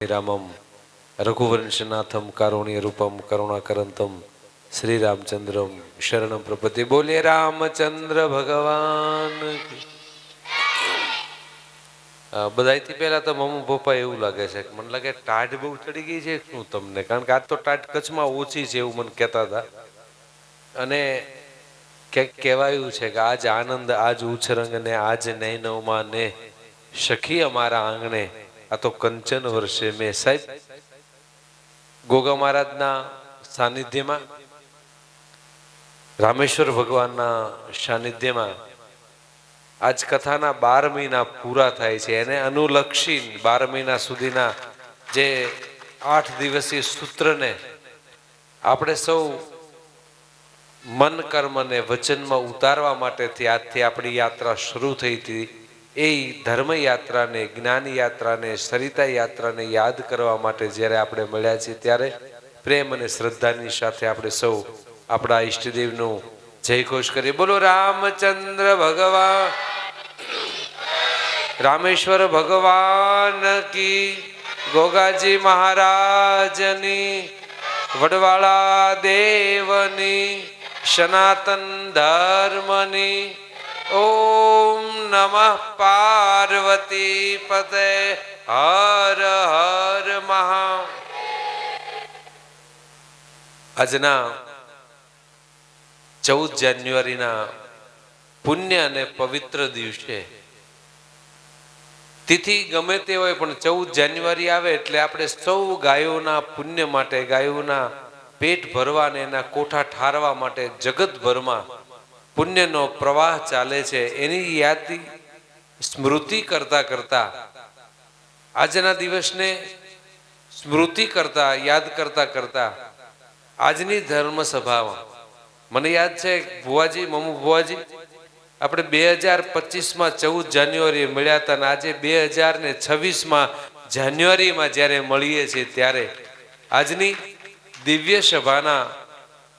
રામમ રઘુવંશનાથમ, કારુણ્ય રૂપમ, કરુણાકરંતમ શ્રી રામચંદ્રમ શરણમ પ્રપતિ બોલે રામચંદ્ર ભગવાન. બધાથી પહેલા તો મમ્મી પપ્પા એવું લાગે છે કે મને લાગે ટાટ બહુ ચડી ગઈ છે શું તમને? કારણ કે આજ તો ટાટ કચ્છમાં ઓછી છે એવું મને કહેતા હતા. અને ક્યાંક કહેવાયું છે કે આજ આનંદ, આજ ઉછરંગ ને આજ નૈનવમાં ને, સખી અમારા આંગણે આ તો કંચન વર્ષે મેં સાહેબ ગોગા મહારાજના સાનિધ્યમાં, રામેશ્વર ભગવાનના સાનિધ્યમાં આજ કથાના બાર મહિના પૂરા થાય છે. એને અનુલક્ષી બાર મહિના સુધીના જે આઠ દિવસીય સૂત્રને આપણે સૌ મન કર્મને વચનમાં ઉતારવા માટેથી આજથી આપણી યાત્રા શરૂ થઈ હતી. એ ધર્મ યાત્રાને જ્ઞાન યાત્રાને સરિતા યાત્રાને યાદ કરવા માટે જ્યારે આપણે મળ્યા છીએ ત્યારે પ્રેમ અને શ્રદ્ધાની સાથે આપણે સૌ આપણા ઈષ્ટદેવનું જય ઘોષ કરીએ. બોલો, રામચંદ્ર ભગવાન, રામેશ્વર ભગવાન કી, ગોગાજી મહારાજની, વડવાળા દેવની, સનાતન ધર્મની ઓમ નમઃ પાર્વતી પતે. હર હર મહા આજના ચૌદ જાન્યુઆરીના પુણ્ય અને પવિત્ર દિવસે તિથિ ગમે તે હોય પણ ચૌદ જાન્યુઆરી આવે એટલે આપણે સૌ ગાયોના પુણ્ય માટે, ગાયોના પેટ ભરવા અને એના કોઠા ઠારવા માટે જગતભરમાં પુણ્યનો પ્રવાહ ચાલે છે, એની યાદી સ્મૃતિ કરતા કરતા, આજના દિવસને સ્મૃતિ કરતા, યાદ કરતા કરતા, આજની ધર્મ સભામાં મને યાદ છે, ભુવાજી, મમુ ભુવાજી, આપણે બે હજાર પચીસમાં ચૌદ જાન્યુઆરી મળ્યા હતા અને આજે બે હજાર ને છવ્વીસમાં જાન્યુઆરીમાં જ્યારે મળીએ છીએ ત્યારે, આજની દિવ્ય સભાના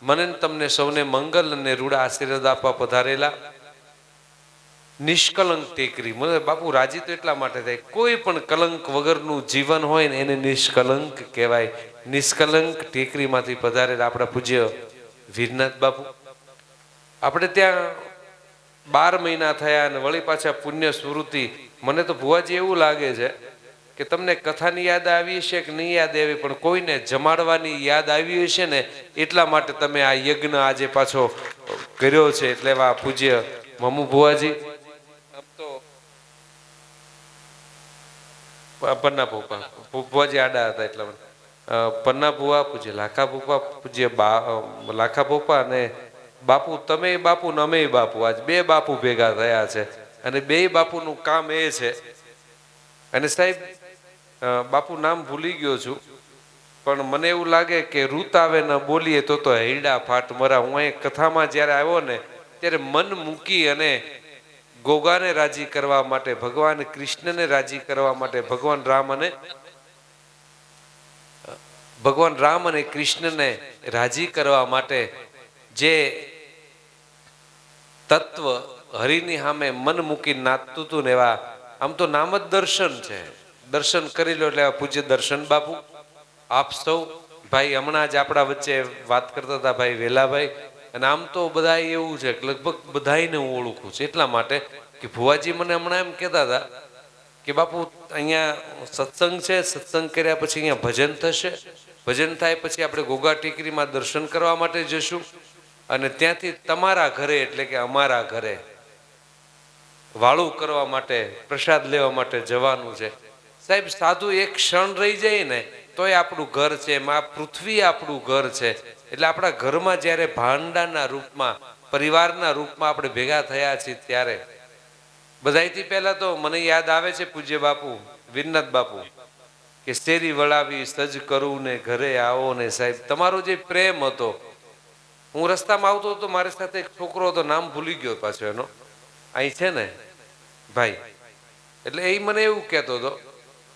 મને તમને સૌને મંગલ અને રૂડા આશીર્વાદ આપવા પધારેલા. નિષ્કલંક ટેકરી. મને બાપુ રાજી તો એટલા માટે થાય. કોઈ પણ કલંક વગરનું જીવન હોય ને એને નિષ્કલંક કહેવાય. નિષ્કલંક ટેકરીમાંથી પધારેલા આપણા પૂજ્ય વીરનાથ બાપુ. આપણે ત્યાં બાર મહિના થયા અને વળી પાછા પુણ્ય સ્મૃતિ. મને તો ભુવાજી એવું લાગે છે કે તમને કથાની યાદ આવી હશે કે નહીં યાદ આવી? પણ કોઈને જમાડવાની યાદ આવી હશે ને એટલા માટે તમે આ યજ્ઞ આજે પાછો કર્યો છે. એટલે એવા પૂજ્ય મમુ ભુવાજી. પન્ના ભૂપા. ભુવાજી આડા હતા એટલા માટે. પન્ના ભુવા પૂજ્ય લાખા ભૂપા પૂજ્ય બા લાખા ભૂપા અને બાપુ તમે બાપુ ને અમે બાપુ. આજ બે બાપુ ભેગા થયા છે. અને બે બાપુનું કામ એ છે. અને સાહેબ બાપુ નામ ભૂલી ગયો છું, પણ મને એવું લાગે કે રૂત આવે ન બોલીએ તો તો હૈડા ફાટ મરા. હું અહીં કથામાં જ્યારે આવ્યો ને, ત્યારે મન મૂકી અને ગોગાને રાજી કરવા માટે, ભગવાન કૃષ્ણને રાજી કરવા માટે, ભગવાન રામ અને ભગવાન રામ અને કૃષ્ણને રાજી કરવા માટે જે તત્વ હરિની સામે મન મૂકી નાચતું હતું ને એવા, આમ તો નામ જ દર્શન છે. દર્શન કરી લો એટલે પૂજ્ય દર્શન, બાપુ. આપ સૌ, ભાઈ, હમણાં જ આપણા વચ્ચે વાત કરતા હતા ભાઈ વેલાભાઈ. અને આમ તો બધા એવું છે કે લગભગ બધાને હું ઓળખું છું. એટલા માટે કે ભુવાજી મને હમણાં એમ કહેતા હતા કે બાપુ, અહીંયા સત્સંગ છે, સત્સંગ કર્યા પછી અહીંયા ભજન થશે. ભજન થાય પછી આપણે ગોગા ટેકરીમાં દર્શન કરવા માટે જશું. અને ત્યાંથી તમારા ઘરે, એટલે કે અમારા ઘરે, વાળું કરવા માટે, પ્રસાદ લેવા માટે જવાનું છે. સાહેબ, સાધુ એક ક્ષણ રહી જાય ને, તોય આપણું ઘર છે એમાં પૃથ્વી આપણું ઘર છે. એટલે આપણા ઘરમાં જ્યારે ભાંડાના રૂપમાં, પરિવારના રૂપમાં આપણે ભેગા થયા છીએ ત્યારે. બધાયથી પહેલા તો મને યાદ આવે છે પૂજ્ય બાપુ વીરનાથ બાપુ, કે શેરી વળાવી, સજ કરું ને ઘરે આવો ને સાહેબ. તમારો જે પ્રેમ હતો, હું રસ્તામાં આવતો હતો, મારી સાથે એક છોકરો હતો, નામ ભૂલી ગયો પાછો એનો. અહીં છે ને, ભાઈ. એટલે એ મને એવું કહેતો હતો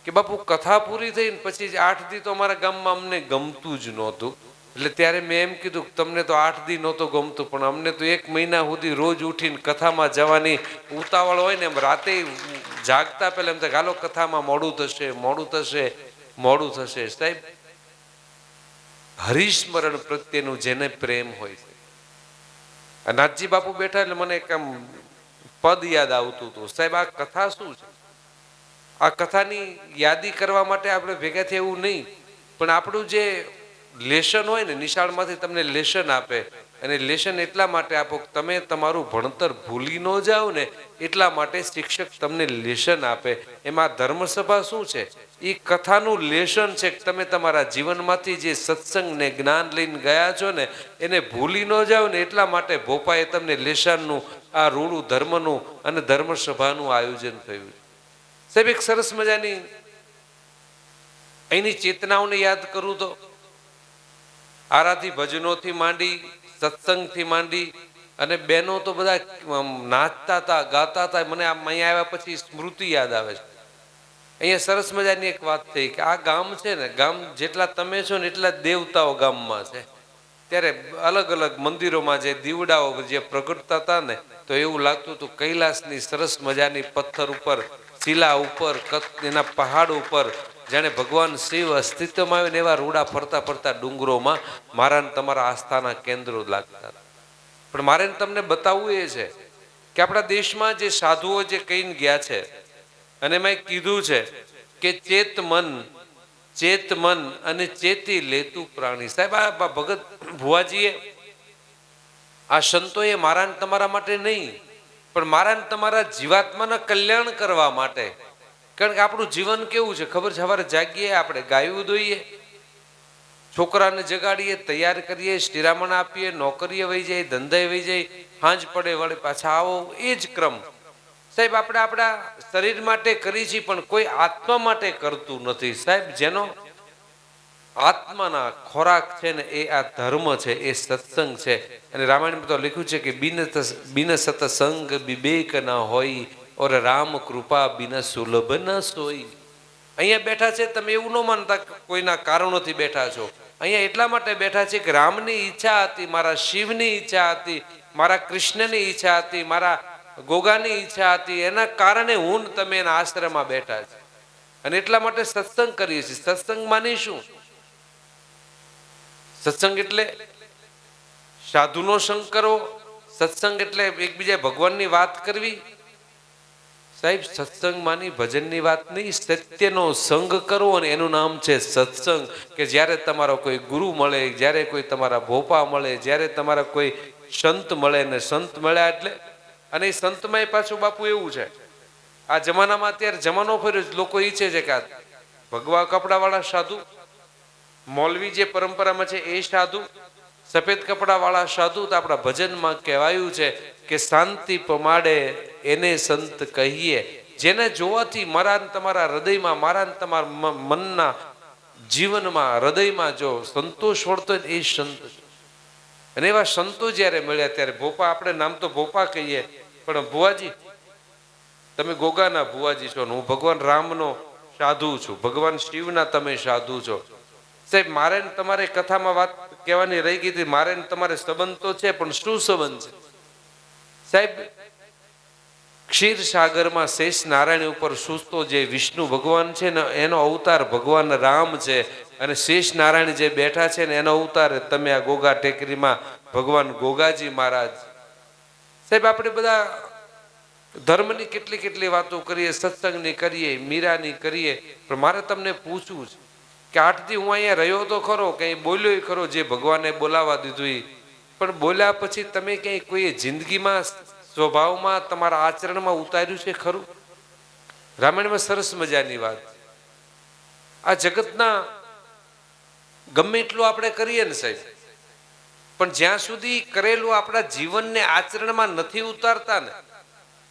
કે બાપુ, કથા પૂરી થઈ ને પછી આઠ દી તો અમારા ગામમાં અમને ગમતું જ નહોતું. એટલે ત્યારે મેં એમ કીધું તમને તો આઠ દી નહોતું ગમતું, પણ અમને તો એક મહિના સુધી રોજ ઉઠીને કથામાં જવાની ઉતાવળ હોય ને એમ રાતે જાગતા પહેલા એમ થાય હાલો, કથામાં મોડું થશે મોડું થશે મોડું થશે. સાહેબ, હરિસ્મરણ પ્રત્યેનું જેને પ્રેમ હોય છે. નાથજી બાપુ બેઠા એટલે મને એક આમ પદ યાદ આવતું હતું. સાહેબ, આ કથા શું છે? આ કથાની યાદી કરવા માટે આપણે ભેગા થયા એવું નહીં, પણ આપણું જે લેશન હોય ને, નિશાળમાંથી તમને લેશન આપે. અને લેશન એટલા માટે આપો તમે તમારું ભણતર ભૂલી ન જાઓ ને, એટલા માટે શિક્ષક તમને લેશન આપે. એમાં ધર્મસભા શું છે? એ કથાનું લેશન છે કે તમે તમારા જીવનમાંથી જે સત્સંગ ને જ્ઞાન લઈને ગયા છો ને, એને ભૂલી ન જાઓ ને, એટલા માટે ભોપાએ તમને લેશનનું, આ રૂડું ધર્મનું અને ધર્મસભાનું આયોજન થયું સાહેબ, એક સરસ મજાની અહીંની ચેતનાઓને યાદ કરું તો. આરાથી ભજનોથી માંડી, સત્સંગથી માંડી, અને બહેનો તો બધા નાચતા હતા, ગાતા હતા. મને અહીંયા આવ્યા પછી સ્મૃતિ યાદ આવે છે. અહીંયા સરસ મજાની એક વાત થઈ કે આ ગામ છે ને, ગામ જેટલા તમે છો ને એટલા દેવતાઓ ગામમાં છે. ત્યારે અલગ અલગ મંદિરોમાં જે દીવડાઓ જે પ્રગટતા હતા ને, તો એવું લાગતું હતું કૈલાસની સરસ મજાની પથ્થર ઉપર શિલા ઉપર એના પહાડ ઉપર, જાણે ભગવાન શિવ અસ્તિત્વમાં આવે ને એવા રૂડા ફરતા ફરતા ડુંગરોમાં મારાને તમારા આસ્થાના કેન્દ્રો લાગતા. પણ મારે તમને બતાવવું એ છે કે આપણા દેશમાં જે સાધુઓ જે કહીને ગયા છે, અને મેં કીધું છે કે ચેત મન ચેત મન અને ચેતી લેતું પ્રાણી સાહેબ, આ ભગત ભુવાજીએ, આ સંતોએ મારા તમારા માટે નહીં પણ મારા તમારા જીવાત્માના કલ્યાણ કરવા માટે. કારણ કે આપણું જીવન કેવું છે? ખબર છે? સવારે જાગીએ, આપણે ગાયું દોઈએ છોકરાને જગાડીએ, તૈયાર કરીએ શિરામણ આપીએ, નોકરીએ વહી જાય ધંધે વહી જાય, હાંજ પડે, વળે પાછા આવો, એ જ ક્રમ. સાહેબ, આપણે આપણા શરીર માટે કરી છીએ, પણ કોઈ આત્મા માટે કરતું નથી. સાહેબ, જેનો આત્માના ખોરાક છે ને એ આ ધર્મ છે, એ સત્સંગ છે. અને રામાયણમાં તો લખ્યું છે કે બિન બિન સતસંગ વિવેક ના હોય ઓર રામ કૃપા બિન સુલભ ન સોય. અહીંયા બેઠા છે, તમે એવું ન માનતા કોઈના કારણોથી બેઠા છો. અહીંયા એટલા માટે બેઠા છે કે રામની ઈચ્છા હતી, મારા શિવની ઈચ્છા હતી, મારા કૃષ્ણની ઈચ્છા હતી, મારા ગોગાની ઈચ્છા હતી. એના કારણે હું તમે એના આશ્રમમાં બેઠા છે. અને એટલા માટે સત્સંગ કરીએ છીએ. સત્સંગ માની શું? સત્સંગ એટલે સાધુનો સંગ કરવો સત્સંગ એટલે એકબીજા ભગવાનની વાત કરવી. સાહેબ, સત્સંગમાંની ભજનની વાત નહીં, સત્યનો સંગ કરવો અને એનું નામ છે સત્સંગ. કે જ્યારે તમારો કોઈ ગુરુ મળે, જ્યારે કોઈ તમારા ભોપા મળે, જ્યારે તમારા કોઈ સંત મળે ને સંત મળ્યા એટલે, અને એ સંતમાં પાછું બાપુ એવું છે. આ જમાનામાં અત્યારે જમાનો ફર્યો લોકો ઈચ્છે છે કે ભગવા કપડાવાળા સાધુ મૌલવી જે પરંપરામાં છે એ સાધુ, સફેદ કપડાવાળા સાધુ તો આપણા ભજનમાં કહેવાયું છે કે શાંતિ પમાડે એને સંત કહીએ. જેને જોવાથી મારા તમારા હૃદયમાં, મારા તમારા મનના જીવનમાં, હૃદયમાં જો સંતોષ વળતો એ સંત અને એવા સંતો જ્યારે મળ્યા ત્યારે ભોપા, આપણે નામ તો ભોપા કહીએ, પણ ભુવાજી, તમે ગોગાના ભુવાજી છો હું ભગવાન રામનો સાધુ છું, ભગવાન શિવના તમે સાધુ છો. સાહેબ, મારે તમારે કથામાં વાત કહેવાની રહી ગઈ હતી. મારે તમારે સંબંધ તો છે, પણ શું સંબંધ છે? સાહેબ, ક્ષીર સાગરમાં શેષ નારાયણ ઉપર સૂચતો જે વિષ્ણુ ભગવાન છે ને, એનો અવતાર ભગવાન રામ છે અને શેષ નારાયણ જે બેઠા છે ને, એનો અવતાર તમે આ ગોગા ટેકરીમાં ભગવાન ગોગાજી મહારાજ. સાહેબ, આપણે બધા ધર્મની કેટલી કેટલી વાતો કરીએ, સત્સંગની કરીએ, મીરાની કરીએ, પણ મારે તમને પૂછવું છે. કે આઠથી હું અહીંયા રહ્યો તો ખરો, કંઈ બોલ્યો ખરો, જે ભગવાને બોલાવા દીધું એ. પણ બોલ્યા પછી તમે ક્યાંય કોઈ જિંદગીમાં, સ્વભાવમાં, તમારા આચરણમાં ઉતાર્યું છે ખરું? રામાયણમાં સરસ મજાની વાત. આ જગતના ગમે એટલું આપણે કરીએ ને સાહેબ, પણ જ્યાં સુધી કરેલું આપણા જીવનને આચરણમાં નથી ઉતારતા ને,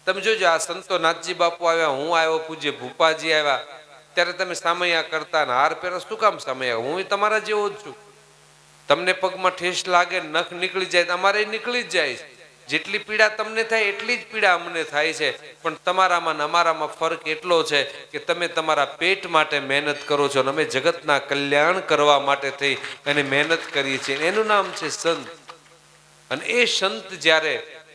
તમે જોજો આ સંતો નાથજી બાપુ આવ્યા, હું આવ્યો, પૂજ્ય ભૂપાજી આવ્યા ત્યારે તમે સામૈયા કરતા ને હાર પહેરો શું કામ સામૈયા? હું તમારા જેવો જ છું. તમને પગમાં ઠેસ લાગે, નખ નીકળી જાય અમારે નીકળી જ જાય જેટલી પીડા તમને થાય, એટલી જ પીડા અમને થાય છે. પણ તમારામાં ને અમારામાં ફરક એટલો છે કે તમે તમારા પેટ માટે મહેનત કરો છો અને અમે જગતના કલ્યાણ કરવા માટે થઈ અને મહેનત કરીએ છીએ. એનું નામ છે સંત. અને એ સંત જ્યારે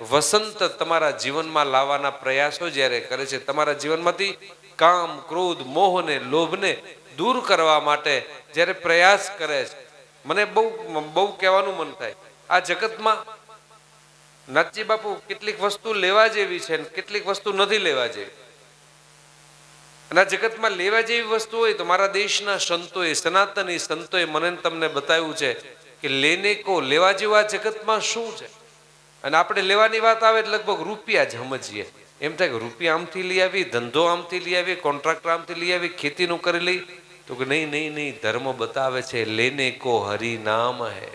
વસંત તમારા જીવનમાં લાવવાના પ્રયાસો જ્યારે કરે છે, તમારા જીવનમાંથી કામ, ક્રોધ, મોહને, લોભને દૂર કરવા માટે જ્યારે પ્રયાસ કરે છે, મને બહુ બહુ કહેવાનું મન થાય. આ જગતમાં નાથજી બાપુ કેટલીક વસ્તુ લેવા જેવી છે કેટલીક વસ્તુ નથી લેવા જેવી. અને આ જગતમાં લેવા જેવી વસ્તુ હોય તો મારા દેશના સંતોએ સનાતની સંતોએ મને તમને બતાવ્યું છે કે લેને કો, લેવા જેવા જગતમાં શું છે? અને આપણે લેવાની વાત આવે લગભગ રૂપિયા જ સમજીએ. એમ થાય કે રૂપિયા આમથી લઈ આવી, ધંધો આમથી લઈ આવી કોન્ટ્રાક્ટર આમથી લઈ આવી, ખેતીનું કરી લઈ. તો કે નહીં નહીં નહીં, ધર્મ બતાવે છે, લેને કો હરિ નામ હે.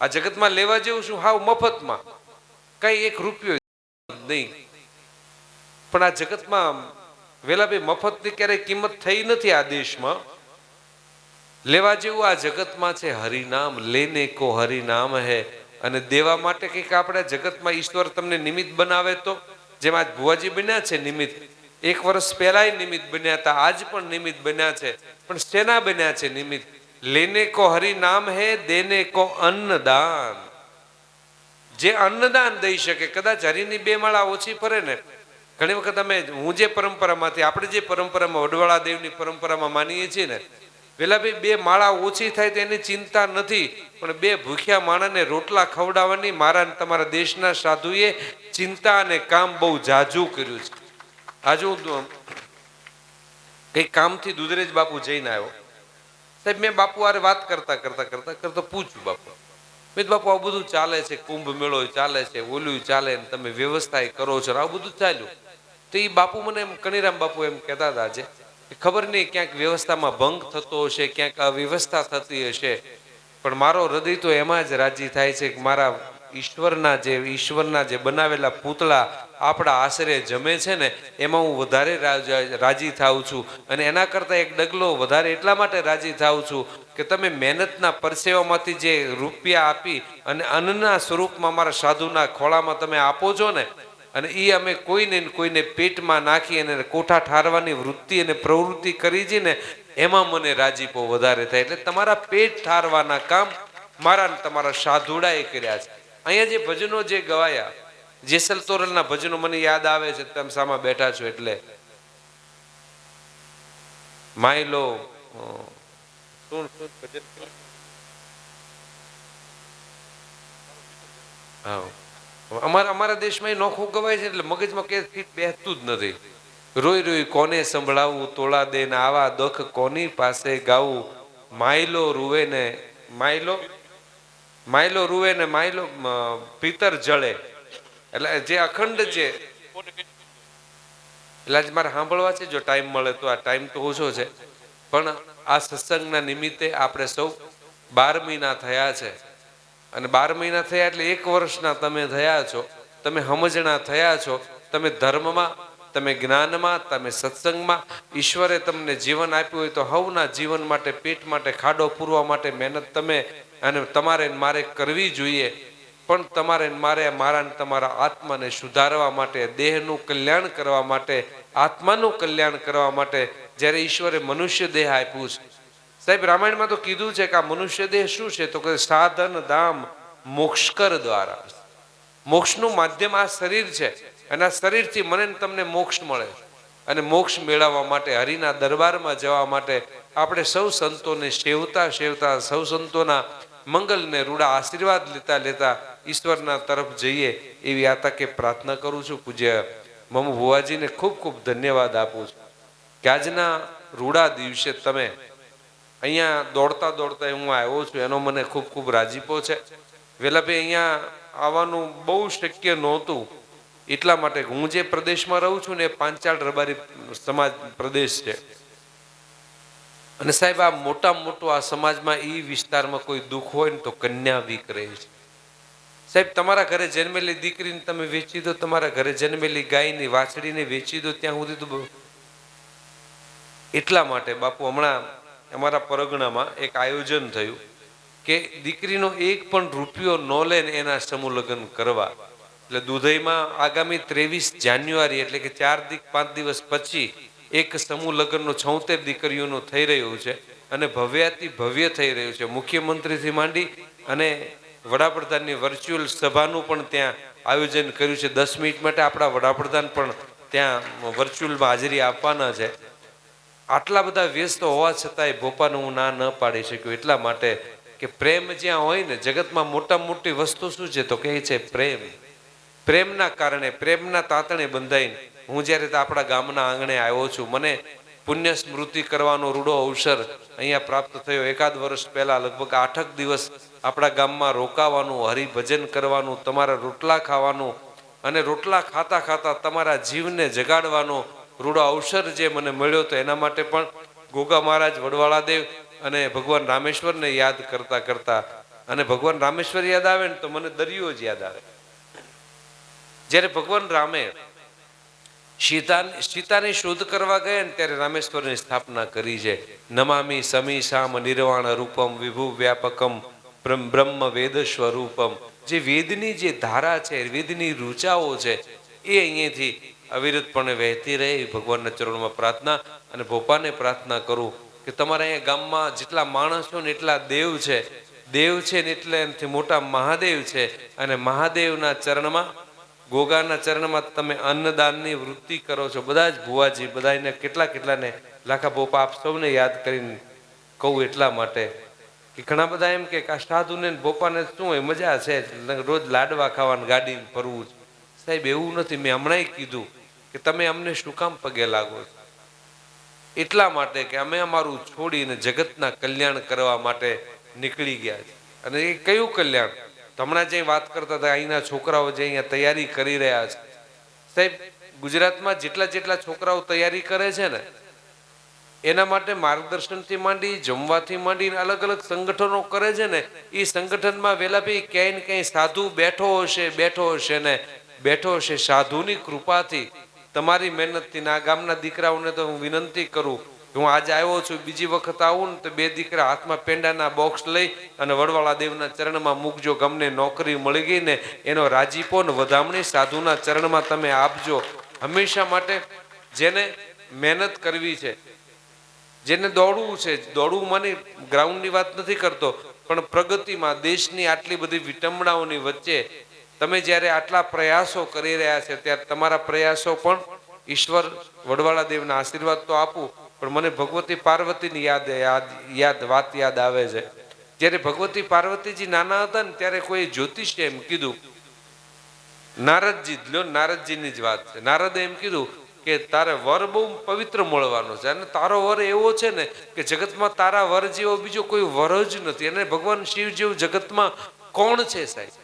આ જગતમાં લેવા જેવું શું હાવ મફતમાં. કઈ એક રૂપિયો નહીં. પણ આ જગતમાં વેલા ભાઈ મફતની ક્યારેય કિંમત થઈ નથી આ દેશમાં. લેવા જેવું આ જગતમાં છે હરિનામ લેને કો હરિનામ હે. અને દેવા માટે કંઈક આપણે જગતમાં ઈશ્વર તમને નિમિત્ત બનાવે તો? જેમ આજ ભુવાજી બન્યા છે નિમિત્ત. એક વર્ષ પહેલા નિમિત્ત બન્યા હતા, આજ પણ નિમિત્ત બન્યા છે. પણ શેના બન્યા છે નિમિત્ત? લેને કો હરિનામ હે, દેને કો અન્નદાન. જે અન્નદાન દઈ શકે, કદાચ હરિની બે માળા ઓછી ફરે ને. ઘણી વખત અમે હું જે પરંપરામાંથી, આપણે જે પરંપરામાં વડવાળા દેવની પરંપરામાં માનીએ છીએ ને પેલા બી બે માળા ઓછી થાય તો એની ચિંતા નથી, પણ બે ભૂખ્યા માણસને રોટલા ખવડાવવાની મારા તમારા દેશના સાધુએ ચિંતા અને કામ બહુ જાજુ કર્યું છે. આજે હું કઈ કામથી દુધરેજ બાપુ જઈને આવ્યો. સાહેબ, મેં બાપુ આરે વાત કરતા કરતા કરતા કરતા પૂછ્યું બાપુ. મેં બાપુ આ બધું ચાલે છે, કુંભ મેળો ચાલે છે, ઓલું ચાલે ને તમે વ્યવસ્થા કરો છો આવું બધું ચાલ્યું. તો એ બાપુ મને એમ, કનીરામ બાપુ એમ કહેતા હતા આજે. ખબર નહીં ક્યાંક વ્યવસ્થામાં ભંગ થતો હશે, ક્યાંક અવ્યવસ્થા થતી હશે. પણ મારો હૃદય તો એમાં જ રાજી થાય છે કે મારા ઈશ્વરના જે ઈશ્વરના જે બનાવેલા પૂતળા આપણા આશરે જમે છે ને, એમાં હું વધારે રાજી થાઉં છું. અને એના કરતાં એક ડગલો વધારે એટલા માટે રાજી થાઉં છું કે તમે મહેનતના પરસેવામાંથી જે રૂપિયા આપી અને અન્નના સ્વરૂપમાં મારા સાધુના ખોળામાં તમે આપો છો ને અને એ અમે કોઈને કોઈને પેટમાં નાખી અને કોઠા ઠારવાની વૃત્તિ અને પ્રવૃત્તિ કરી છે ને એમાં મને રાજીપો વધારે થાય. એટલે તમારા પેટ ઠારવાના કામ મારા ને તમારા સાધુડાએ કર્યા છે. અહીંયા જે ભજનો જે ગવાયા જેસલ તોરલના ભજનો મને યાદ આવે છે તમે સામા બેઠા છો એટલે. માયલો લો શું શું ભજન. હા અમારા અમારા દેશમાં એ નોખું ગવાય છે એટલે મગજમાં કે ફીટ બેસતું જ નથી. રોઈ રોઈ કોને સંભળાવું તોળા દે ને આવા દુઃખ કોની પાસે ગાવું? માયલો રૂવે ને માયલો? માયલો રૂવે ને માયલો પિતર જળે. એટલે જે અખંડ છે એટલે આજ મારે સાંભળવા છે, જો ટાઈમ મળે તો આ ટાઈમ તો ઓછો છે. પણ આ સત્સંગના નિમિત્તે આપણે સૌ બાર મહિના થયા છે. અને બાર મહિના થયા એટલે એક વર્ષના તમે થયા છો, તમે સમજણા થયા છો, તમે ધર્મમાં, તમે જ્ઞાનમાં, તમે સત્સંગમાં, ઈશ્વરે તમને જીવન આપ્યું હોય તો હવના જીવન માટે, પેટ માટે, ખાડો પૂરવા માટે મહેનત તમે અને તમારે મારે કરવી જોઈએ. પણ તમારે મારે, મારા તમારા આત્માને સુધારવા માટે, દેહનું કલ્યાણ કરવા માટે, આત્માનું કલ્યાણ કરવા માટે જ્યારે ઈશ્વરે મનુષ્ય દેહ આપ્યું છે સાહેબ, રામાયણમાં તો કીધું છે કે આ મનુષ્ય દેહ શું છે? તો કે સાધન ધામ મોક્ષકર દ્વારા. મોક્ષનું માધ્યમ આ શરીર છે અને આ શરીરથી મને તમને મોક્ષ મળે. અને મોક્ષ મેળવવા માટે, હરિના દરબારમાં જવા માટે આપણે સૌ સંતોને સેવતા સેવતા, સૌ સંતોના મંગલને રૂડા આશીર્વાદ લેતા લેતા ઈશ્વરના તરફ જઈએ એવી આ તકે પ્રાર્થના કરું છું. પૂજ્ય મમુ ભુવાજીને ખૂબ ખૂબ ધન્યવાદ આપું છું. કે આજના રૂડા દિવસે તમે અહીંયા દોડતા દોડતા હું આવ્યો છું, એનો મને ખૂબ ખૂબ રાજીપો છે. વેલાભાઈ, અહીંયા આવવાનું બહુ શક્ય નહોતું. એટલા માટે હું જે પ્રદેશમાં રહું છું ને એ પાંચાળ રબારી સમાજ પ્રદેશ છે. અને સાહેબ, આ મોટા મોટો આ સમાજમાં એ વિસ્તારમાં કોઈ દુઃખ હોય ને તો કન્યા વીક રહે છે. સાહેબ, તમારા ઘરે જન્મેલી દીકરીને તમે વેચી દો, તમારા ઘરે જન્મેલી ગાયની, વાછડીને વેચી દો, ત્યાં સુધી તો એટલા માટે બાપુ, હમણાં અમારા પરગણામાં એક આયોજન થયું કે દીકરીનો એક પણ રૂપિયો ન લે એના સમૂહ લગ્ન કરવા. એટલે દુધઈમાં આગામી ત્રેવીસ જાન્યુઆરી એટલે કે ચાર દીક, પાંચ દિવસ પછી એક સમૂહ લગ્નનો છોતેર દીકરીઓનું થઈ રહ્યું છે અને ભવ્યાતિ ભવ્ય થઈ રહ્યું છે. મુખ્યમંત્રીથી માંડી અને વડાપ્રધાનની વર્ચ્યુઅલ સભાનું પણ ત્યાં આયોજન કર્યું છે. દસ મિનિટ માટે આપણા વડાપ્રધાન પણ ત્યાં વર્ચ્યુઅલમાં હાજરી આપવાના છે. આટલા બધા વ્યસ્ત હોવા છતાંય ભોપાનું હું ના ન પાડી શક્યું. એટલા માટે કે પ્રેમ જ્યાં હોય ને, જગતમાં મોટા મોટી વસ્તુ શું છે તો કહે છે પ્રેમ. પ્રેમના કારણે, પ્રેમના તાતણે બંધાઈને હું જ્યારે આપણા ગામના આંગણે આવ્યો છું, મને પુણ્ય સ્મૃતિ કરવાનો રૂડો અવસર અહીંયા પ્રાપ્ત થયો. એકાદ વર્ષ પહેલા લગભગ આઠક દિવસ આપણા ગામમાં રોકાવાનું, હરિભજન કરવાનું, તમારા રોટલા ખાવાનું અને રોટલા ખાતા ખાતા તમારા જીવને જગાડવાનો રૂડો અવસર જે મને મળ્યો તો એના માટે પણ ગોગા મહારાજ વડવાળા દેવ અને ભગવાન રામેશ્વરને યાદ કરતા કરતા અને ભગવાન રામેશ્વર યાદ આવે ને તો મને દરિયો જ યાદ આવે. જ્યારે ભગવાન રામે સીતા સીતાની શોધ કરવા ગયા ને ત્યારે રામેશ્વરની સ્થાપના કરી છે. નમામી સમી શામ નિર્વાણ રૂપમ વિભુ વ્યાપકમ બ્રહ્મ વેદ સ્વરૂપમ. જે વેદની જે ધારા છે, વેદની રૂચાઓ છે, એ અહીંયાથી અવિરતપણે વહેતી રહે એવી ભગવાનના ચરણોમાં પ્રાર્થના અને ભોપાને પ્રાર્થના કરું કે તમારા અહીંયા ગામમાં જેટલા માણસો ને એટલા દેવ છે દેવ છે ને એટલે એનાથી મોટા મહાદેવ છે અને મહાદેવના ચરણમાં, ગોગાના ચરણમાં તમે અન્નદાનની વૃત્તિ કરો છો. બધા જ ભુવાજી બધાને કેટલા કેટલાને, લાખા ભોપા, આપ સૌને યાદ કરીને કહું એટલા માટે કે ઘણા બધા એમ કે આ સાધુને ભોપાને શું હોય, મજા છે. રોજ લાડવા ખાવાનું ગાડી ફરવું. સાહેબ, એવું નથી. મેં હમણાંય કીધું કે તમે અમને શું કામ પગે લાગો એટલા માટે કે અમે અમારું છોડીને જગતના કલ્યાણ કરવા માટે નીકળી ગયા છે. અને એ કયું કલ્યાણ? હમણાં જે વાત કરતા હતા, અહીંના છોકરાઓ જે અહીંયા તૈયારી કરી રહ્યા છે. સાહેબ, ગુજરાતમાં જેટલા જેટલા છોકરાઓ તૈયારી કરે છે ને, એના માટે માર્ગદર્શનથી માંડી, જમવાથી માંડીને અલગ અલગ સંગઠનો કરે છે ને એ સંગઠનમાં વેલા ભાઈ ક્યાંય ને ક્યાંય સાધુ બેઠો હશે બેઠો હશે ને, બેઠો હશે સાધુની કૃપાથી. તમારી મહેનતથી ના ગામના દીકરાઓને તો હું વિનંતી કરું કે હું આજે આવ્યો છું, બીજી વખત આવું ને તો બે દીકરા હાથમાં પેંડાના બોક્સ લઈ અને વડવાળા દેવના ચરણમાં મૂકજો, ગમને નોકરી મળી ગઈ ને એનો રાજીપો ને વધામણી સાધુના ચરણમાં તમે આપજો. હંમેશા માટે જેને મહેનત કરવી છે, જેને દોડવું છે, દોડવું મને ગ્રાઉન્ડની વાત નથી કરતો, પણ પ્રગતિમાં દેશની આટલી બધી વિટંબણાઓની વચ્ચે તમે જ્યારે આટલા પ્રયાસો કરી રહ્યા છે, ત્યારે તમારા પ્રયાસો પણ ઈશ્વર વડવાળા દેવના આશીર્વાદ તો આપું, પણ મને ભગવતી પાર્વતીની યાદ યાદ યાદ, વાત યાદ આવે છે. જ્યારે ભગવતી પાર્વતીજી નાના હતા ને, ત્યારે કોઈ જ્યોતિષ એમ કીધું, નારદજી, લ્યો નારદજીની જ વાત છે. નારદે એમ કીધું કે, તારે વર બહુ પવિત્ર મળવાનો છે. અને તારો વર એવો છે ને કે, જગતમાં તારા વર જેવો બીજો કોઈ વર જ નથી. અને ભગવાન શિવ જેવું જગતમાં કોણ છે સાહેબ?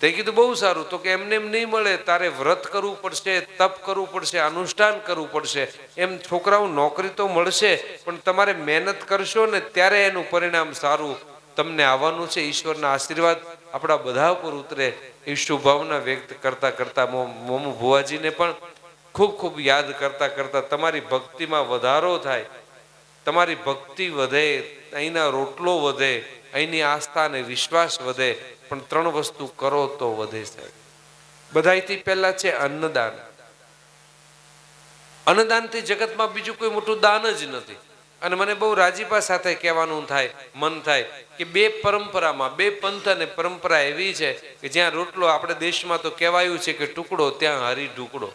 તે કીધું, બહુ સારું, તો કે એમને એમ નહીં મળે, તારે વ્રત કરવું પડશે, તપ કરવું પડશે, અનુષ્ઠાન કરવું પડશે. એમ છોકરાઓ નોકરી તો મળશે, પણ તમારે મહેનત કરશો ને ત્યારે એનું પરિણામ સારું. તમને આવવાનું છે ઈશ્વરના આશીર્વાદ. આપણા બધા ઉપર ઉતરે એ શુભાવના વ્યક્ત કરતા કરતા મોમુ ભુવાજીને પણ ખૂબ ખૂબ યાદ કરતા કરતા તમારી ભક્તિમાં વધારો થાય. તમારી ભક્તિ વધે, અહીંના રોટલો વધે, અહીંની આસ્થા અને વિશ્વાસ વધે. પણ ત્રણ વસ્તુ કરો તો વધે સાહેબ. બધાથી પહેલા છે અન્નદાન. અન્નદાનથી જગતમાં બીજું કોઈ મોટું દાન જ નથી. અને મને બહુ રાજીપા સાથે કહેવાનું થાય, મન થાય કે બે પરંપરામાં, બે પંથ અને પરંપરા એવી છે કે જ્યાં રોટલો આપણે દેશમાં તો કહેવાયું છે કે ટુકડો, ત્યાં હરી ઢુકડો.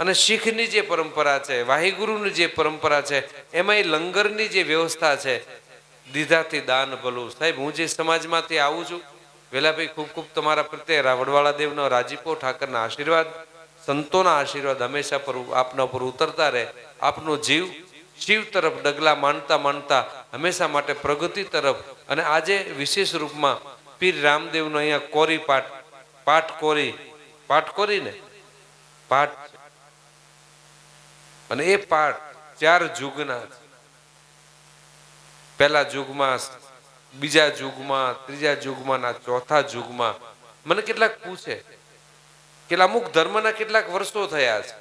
અને શીખની જે પરંપરા છે, વાહિગુરુની જે પરંપરા છે એમાં એ લંગરની જે વ્યવસ્થા છે, દીધાથી દાન ભલું. સાહેબ, હું જે સમાજમાંથી આવું છું વેલાભાઈ, ખૂબ ખૂબ તમારા પ્રત્યે વડવાળા દેવનો, રાજીપો ઠાકરના આશીર્વાદ, સંતોના આશીર્વાદ હંમેશા પર આપના ઉપર ઉતરતા રહે. આપનો જીવ શિવ તરફ ડગલા માનતા માનતા હંમેશા માટે પ્રગતિ તરફ અને આજે વિશેષ રૂપમાં પીર રામદેવનો અહીંયા કોરી પાઠ પાઠ કોરી, પાઠ કોરીને? પાઠ. અને એ પાઠ ચાર જુગના પહેલા જુગમાં બીજા જુગમાં, ત્રીજા જુગમાં, ના ચોથા જુગમાં. મને કેટલાક પૂછે, કે અમુક ધર્મના કેટલાક વર્ષો થયા છે.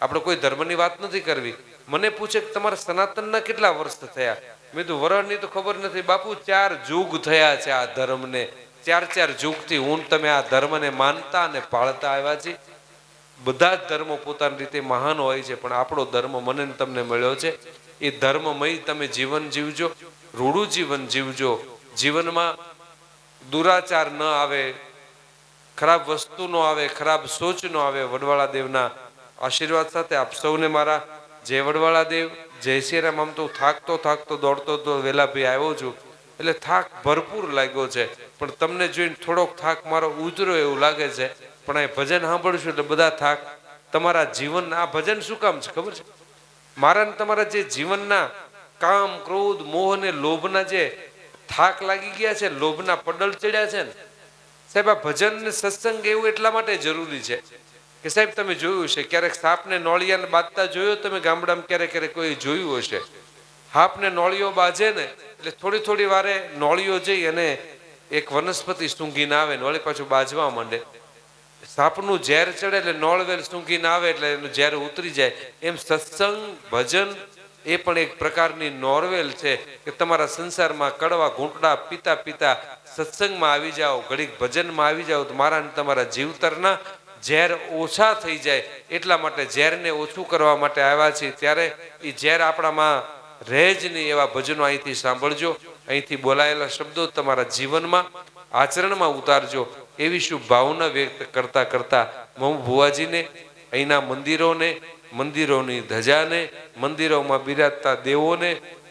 આપણે કોઈ ધર્મની વાત નથી કરવી. મને પૂછે કે તમારા સનાતનના કેટલા વર્ષ થયા? મેં તો વરણની તો ખબર નથી. બાપુ, ચાર જુગ થયા છે આ ધર્મને. ચાર ચાર જુગથી હું તમે આ ધર્મને માનતા અને પાળતા આવ્યા છે બધા જ ધર્મો પોતાની રીતે મહાન હોય છે, પણ આપણો ધર્મ મને તમને મળ્યો છે. એ ધર્મમય તમે જીવન જીવજો. રૂડું જીવન જીવજો. જીવનમાં દુરાચાર ન આવે, ખરાબ વસ્તુ નો આવે, ખરાબ સોચ નો આવે વડવાળા દેવના આશીર્વાદ સાથે. આપ સૌને મારા જય વડવાળા દેવ, જય શ્રી રામ આમ તો થાકતો થાકતો દોડતો તો વેલા ભાઈ આવ્યો છું. એટલે થાક ભરપૂર લાગ્યો છે. પણ તમને જોઈને થોડોક થાક મારો ઉતર્યો એવું લાગે છે. પણ આ ભજન સાંભળશું એટલે બધા થાક. તમારા જીવન આ ભજન શું કામ છે? ખબર છે? મારા તમારા જે જીવનના કામ, ક્રોધ, મોહ અને લોભના જે થાક લાગી ગયા છે, લોભના પડલ ચડ્યા છે ને. સાહેબ, આ ભજન ને સત્સંગ એવું એટલા માટે જરૂરી છે કે સાહેબ, તમે જોયું છે ક્યારેક સાપને નોળિયાને બાંધતા જોયો, તમે ગામડામાં ક્યારેક ક્યારેક કોઈ જોયું હશે. સાપને નોળિયો બાજે ને, એટલે થોડી થોડી વારે નોળિયો જઈ અને એક વનસ્પતિ સૂંઘીને આવે ને, વળી પાછું બાજવા માંડે. સાપનું ઝેર ચડે એટલે નોળવેલ સૂંઘીને આવે એટલે એનું ઝેર ઉતરી જાય. એમ સત્સંગ, ભજન એ પણ એક પ્રકારની નોર્વેલ છે કે તમારા સંસારમાં કડવા ઘૂંટડા પીતા પીતા સત્સંગમાં આવી જાઓ, ઘડીક ભજનમાં આવી જાઓ, તો મારા તમારા જીવતરના ઝેર ઓછા થઈ જાય. એટલા માટે ઝેરને ઓછું કરવા માટે આવ્યા છીએ. ત્યારે એ ઝેર આપણામાં રહે જ નહીં એવા ભજનો અહીંથી સાંભળજો. અહીંથી બોલાયેલા શબ્દો તમારા જીવનમાં આચરણમાં ઉતારજો. એવી શુભ ભાવના વ્યક્ત કરતા કરતા મહુ ભુવાજીને અહીંના મંદિરોને મંદિરોની ધજાને, મંદિરોમાં બિરાજતા દેવોને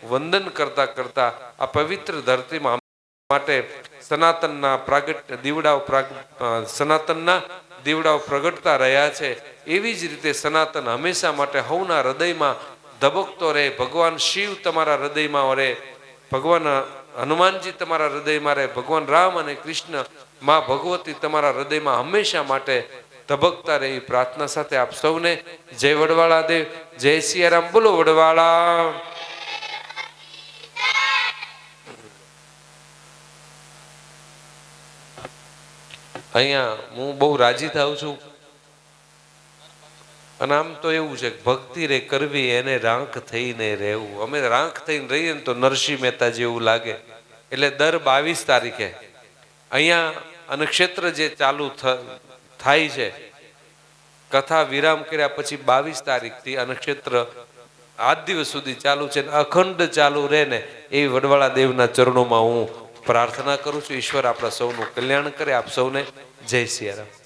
વંદન કરતા કરતા આ પવિત્ર ધરતીમાં માટે સનાતનના પ્રાગટ દીવડાઓ સનાતનના દીવડાઓ પ્રગટતા રહ્યા છે. એવી જ રીતે સનાતન હંમેશા માટે હવના હૃદયમાં ધબકતો રહે. ભગવાન શિવ તમારા હૃદયમાં રહે ભગવાન હનુમાનજી તમારા હૃદયમાં રહે. ભગવાન રામ અને કૃષ્ણમાં ભગવતી તમારા હૃદયમાં હંમેશા માટે ધબકતા રહી. પ્રાર્થના સાથે આપ સૌને જય વડવાળા દેવ જય સિયારામ. બોલો વડવાળા. અહીંયા હું બહુ રાજી થાઉં છું. અને આમ તો એવું છે ભક્તિ રે કરવી એને રાંક થઈને રહેવું. અમે રાંક થઈને રહીએ ને તો નરસિંહ મહેતા જેવું લાગે. એટલે દર બાવીસ તારીખે અહીંયા અનક્ષેત્ર જે ચાલુ થાય છે. કથા વિરામ કર્યા પછી બાવીસ તારીખથી અનક્ષેત્ર આજ દિવસ સુધી ચાલુ છે અખંડ ચાલુ રહે ને એ વડવાળા દેવના ચરણોમાં હું પ્રાર્થના કરું છું. ઈશ્વર આપણા સૌનું કલ્યાણ કરે. આપ સૌને જય સિયારામ.